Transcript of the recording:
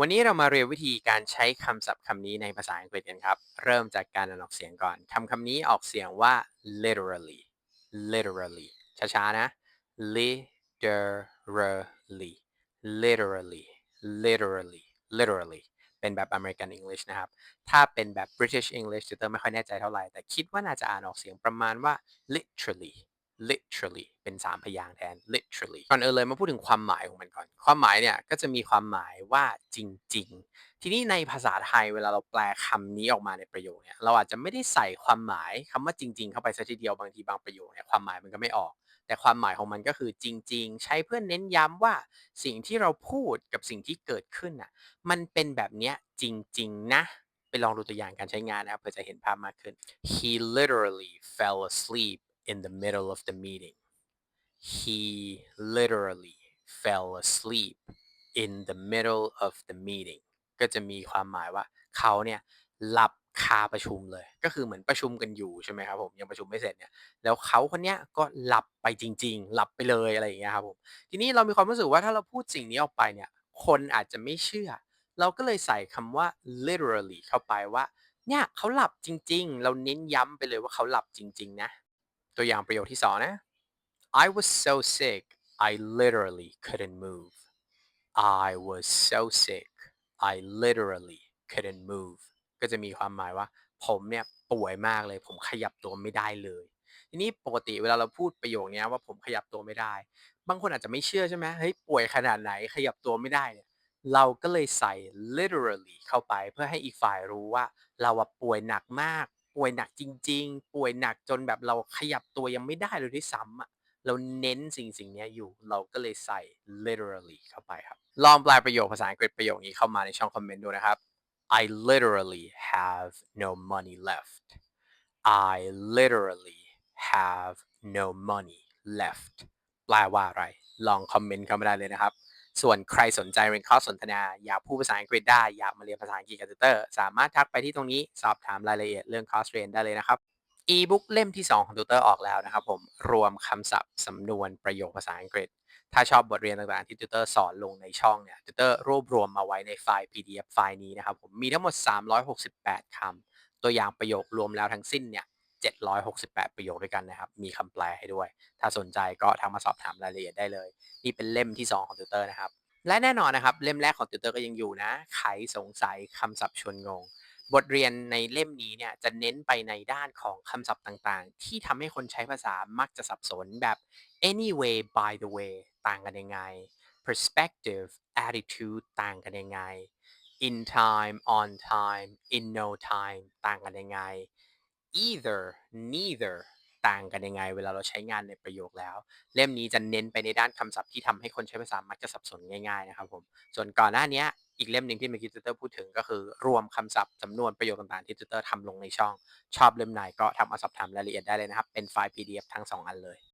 วันนี้เรามาเรียนวิธีการใช้คำศัพท์คำนี้ในภาษาอังกฤษกันครับ เริ่มจากการอ่านออกเสียงก่อนคำคำนี้ออกเสียงว่า literally literally ช้าๆนะ literally literally literally literally เป็นแบบ American English นะครับ ถ้าเป็นแบบ British English จะเตอร์ไม่ค่อยแน่ใจเท่าไหร่ แต่คิดว่าน่าจะอ่านออกเสียงประมาณว่า literally literally เป็นสามพยางค์แทน literally ก่อนอื่นเลยมาพูดถึงความหมายของมันก่อน ความหมายเนี่ยก็จะมีความหมายว่าจริง ๆ ทีนี้ในภาษาไทยเวลาเราแปลคำนี้ออกมาในประโยคเนี่ยเราอาจจะไม่ได้ใส่ความหมายคำว่าจริง ๆ เข้าไปซะทีเดียวบางทีบางประโยคเนี่ยความหมายมันก็ไม่ออก แต่ความหมายของมันก็คือจริง ๆ ใช้เพื่อเน้นย้ำว่าสิ่งที่เราพูดกับสิ่งที่เกิดขึ้นน่ะมันเป็นแบบเนี้ยจริง ๆ นะไปลองดูตัวอย่างการใช้งานนะครับเพื่อจะเห็นภาพมากขึ้น he literally fell asleep in the middle of the meeting he literally fell asleep in the middle of the meeting ก็จะมีความหมายว่าเขาเนี่ยหลับคาประชุมเลย ก็คือเหมือนประชุมกันอยู่ใช่ไหมครับผมยังประชุมไม่เสร็จเนี่ยแล้วเขาคนเนี้ยก็หลับไปจริง ๆ หลับไปเลยอะไรอย่างเงี้ยครับผมทีนี้เรามีความรู้สึกว่าถ้าเราพูดสิ่งนี้ออกไปเนี่ยคนอาจจะไม่เชื่อ เราก็เลยใส่คำว่า literally เข้าไปว่าเนี่ยเขาหลับจริง ๆ เราเน้นย้ำไปเลยว่าเขาหลับจริง ๆ นะ ตัวอย่างประโยคที่สองนะ I was so sick I literally couldn't move I was so sick I literally couldn't move ก็จะมีความหมายว่า ผมเนี่ยป่วยมากเลย ผมขยับตัวไม่ได้เลย ทีนี้ปกติเวลาเราพูดประโยคนี้ว่าผมขยับตัวไม่ได้ บางคนอาจจะไม่เชื่อใช่ไหมเฮ้ยป่วยขนาดไหนขยับตัวไม่ได้เนี่ยเราก็เลยใส่ literally เข้าไปเพื่อให้อีกฝ่ายรู้ว่า เราป่วยหนักมาก ป่วยหนักจริง ๆ ป่วยหนักจนแบบเราขยับตัวยังไม่ได้เลยด้วยซ้ำอะเราเน้นสิ่งสิ่งนี้อยู่เราก็เลยใส่ literally เข้าไปครับ ลองแปลประโยคภาษาอังกฤษประโยคนี้เข้ามาในช่องคอมเมนต์ดูนะครับ I literally have no money left I literally have no money left แปลว่าอะไร ลองคอมเมนต์เข้ามาได้เลยนะครับ ส่วนใครสนใจเรียนคอร์สสนทนา อยากพูดภาษาอังกฤษได้ อยากมาเรียนภาษาอังกฤษกับติวเตอร์ สามารถทักไปที่ตรงนี้สอบถามรายละเอียดเรื่องคอร์สเรียนได้เลยนะครับ e-book เล่มที่ 2 ของติวเตอร์ออกแล้วนะครับผม รวมคำศัพท์สำนวนประโยคภาษาอังกฤษ ถ้าชอบบทเรียนต่างๆที่ติวเตอร์สอนลงในช่องเนี่ยติวเตอร์รวบรวมมาไว้ในไฟล์ PDF ไฟล์นี้นะครับผมมีทั้งหมด 368 คำตัวอย่างประโยครวมแล้วทั้งสิ้นเนี่ย 768 ประโยคด้วยกันนะครับ มีคำแปลให้ด้วย ถ้าสนใจก็ทักมาสอบถามรายละเอียดได้เลย นี่เป็นเล่มที่ 2 ของติวเตอร์นะครับ และแน่นอนนะครับ เล่มแรกของติวเตอร์ก็ยังอยู่นะ ไขสงสัยคำศัพท์ชวนงง บทเรียนในเล่มนี้เนี่ยจะเน้นไปในด้านของคำศัพท์ต่างๆ ที่ทำให้คนใช้ภาษามักจะสับสนแบบ anyway by the way ต่างกันยังไง perspective attitude ต่างกันยังไง in time on time in no time ต่างกันยังไง either neither ต่างกันยังไง เวลาเราใช้งานในประโยคแล้ว เล่มนี้จะเน้นไปในด้านคำศัพท์ที่ทำให้คนใช้ภาษามักจะสับสนง่ายๆนะครับผมส่วนก่อนหน้านี้อีกเล่มหนึ่งที่เมื่อกี้ติเตอร์พูดถึงก็คือ รวมคำศัพท์จำนวนประโยคต่างๆ ที่ติเตอร์ทำลงในช่อง ชอบเล่มไหนก็ทำมาสอบถามรายละเอียดได้เลยนะครับ เป็นไฟล์ PDF ทั้ง 2 อันเลย